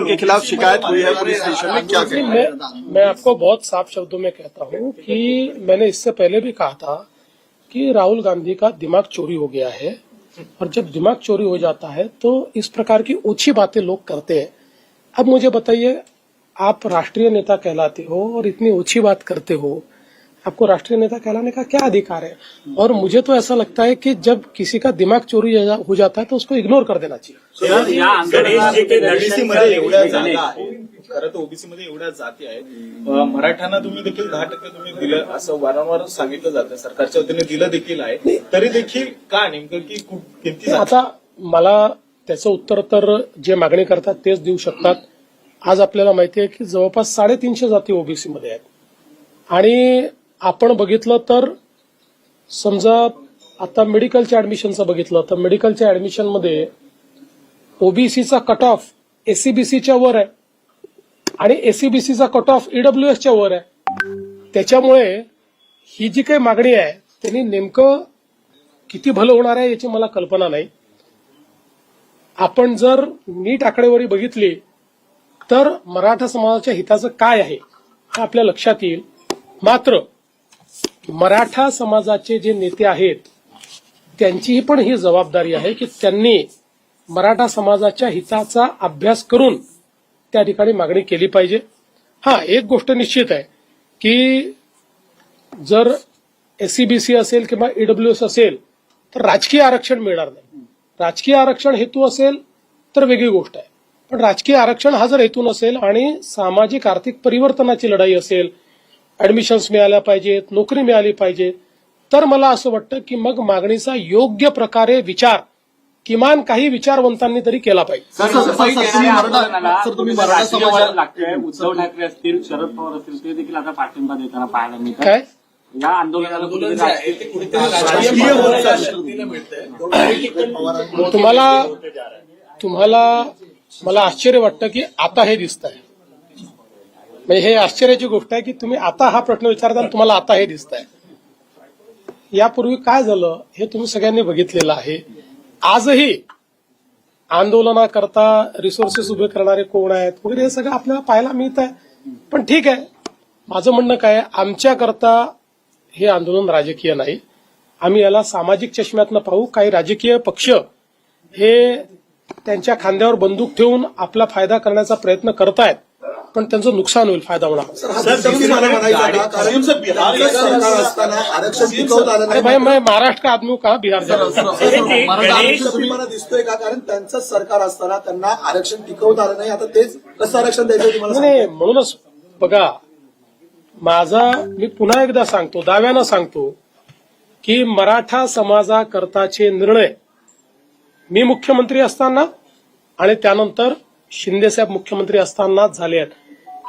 उनके खिलाफ शिकायत हुई है पुलिस स्टेशन में क्या कहें मैं मैं आपको बहुत साफ़ शब्दों में कहता हूँ कि मैंने इससे पहले भी कहा था कि राहुल गांधी का दिमाग चोरी हो गया है और जब दिमाग चोरी हो जाता है तो इस प्रकार की ओछी बातें लोग करते हैं। अब मुझे बताइए आप राष्ट्रीय नेता कहलाते हो और इतनी ओछी बात करते हो आपको राष्ट्रीय नेता कहलाने का क्या अधिकार है? और मुझे तो ऐसा लगता है कि जब किसी का दिमाग चोरी हो जाता है तो उसको इग्नोर कर देना चाहिए। खरं तर ओबीसी मध्ये एवढ्या जाती आहेत. मराठ्यांना तुम्ही देखील दहा टक्के तुम्ही दिलं असं वारंवार सांगितलं जातं. सरकारच्या वतीने दिलं देखील आहे. तरी देखील का नेमकं की किती? आता मला त्याचं उत्तर तर जे मागणी करतात तेच देऊ शकतात. आज आपल्याला माहिती आहे की जवळपास साडेतीनशे जाती ओबीसी मध्ये आहेत. आणि आपण बघितलं तर समजा आता मेडिकलच्या ऍडमिशनचं बघितलं तर मेडिकलच्या ऍडमिशनमध्ये ओबीसीचा कट ऑफ एसीबीसीच्या वर आहे आणि एसीबीसीचा कट ऑफ ईडब्ल्यूएसच्या वर आहे. त्याच्यामुळे ही जी काही मागणी आहे त्यांनी नेमकं किती भलं होणार आहे याची मला कल्पना नाही. आपण जर नीट आकडेवारी बघितली तर मराठा समाजाच्या हिताचं काय आहे हे आपल्या लक्षात येईल. मात्र मराठा समाजाचे जे नेते आहेत त्यांचीही पण ही जबाबदारी आहे की त्यांनी मराठा समाजाच्या हिताचा अभ्यास करून त्या ठिकाणी मागणी केली पाहिजे. हा एक गोष्ट निश्चित आहे की जर एससीबीसी असेल किंवा ईडब्ल्यूएस असेल तर राजकीय आरक्षण मिळणार नाही. राजकीय आरक्षण हेतू असेल तर वेगळी गोष्ट आहे. पण राजकीय आरक्षण हा जर हेतू नसेल आणि सामाजिक आर्थिक परिवर्तनाची लढाई असेल ऍडमिशन्स मिळाल्या पाहिजेत नोकरी मिळाली पाहिजे. तर मला असं वाटतं की मग मागणीचा योग्य प्रकारे विचार किमान काही विचारवंतांनी तरी केला पाहिजे. उद्धव ठाकरे असतील शरद पवार असतील ते देखील आता पाठिंबा देताना पाहायला मिळतात. काय? या आंदोलनाला. तुम्हाला तुम्हाला मला आश्चर्य वाटतं की आता हे दिसत आहे म्हणजे हे आश्चर्याची गोष्ट आहे की तुम्ही आता हा प्रश्न विचारता तुम्हाला आता हे दिसत आहे यापूर्वी काय झालं हे तुम्ही सगळ्यांनी बघितलेलं आहे. आजही आंदोलनाकरता रिसोर्सेस उभे करणारे कोण आहेत? वगैरे हे सगळं आपल्याला पाहायला मिळत आहे पण ठीक आहे. माझं म्हणणं काय आमच्याकरता हे आंदोलन राजकीय नाही. आम्ही याला सामाजिक चष्म्यातनं पाहू. काही राजकीय पक्ष हे त्यांच्या खांद्यावर बंदूक ठेवून आपला फायदा करण्याचा प्रयत्न करतायत. पण त्यांचं नुकसान होईल फायदा होणार. नाही. सर, तुम्ही मला म्हणायचं का? कारण बिहारचं सरकार असताना आरक्षण टिकवता आलं अरे नाही. भाई मैं महाराष्ट्र का आदमी कहा बिहार तुम्हाला दिसतोय का? कारण त्यांचं सरकार असताना त्यांना आरक्षण टिकवता आलं नाही. आता तेच कसं आरक्षण द्यायचं तुम्हाला नाही नाही, म्हणूनच बघा माझा मी पुन्हा एकदा सांगतो दाव्यानं सांगतो की मराठा समाजाकरताचे निर्णय मी मुख्यमंत्री असताना आणि त्यानंतर शिंदेसाहेब मुख्यमंत्री असताना झाले आहेत.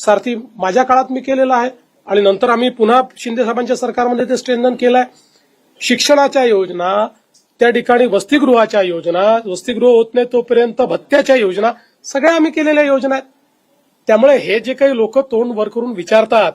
सारथी माझ्या काळात मी केलेला आहे आणि नंतर आम्ही पुन्हा शिंदे साहेबांच्या सरकारमध्ये ते स्ट्रेंथन केलंय. शिक्षणाच्या योजना त्या ठिकाणी वसतिगृहाच्या योजना वसतिगृह होत नाही तोपर्यंत भत्त्याच्या योजना सगळ्या आम्ही केलेल्या योजना आहेत. त्यामुळे हे जे काही लोक तोंड वर करून विचारतात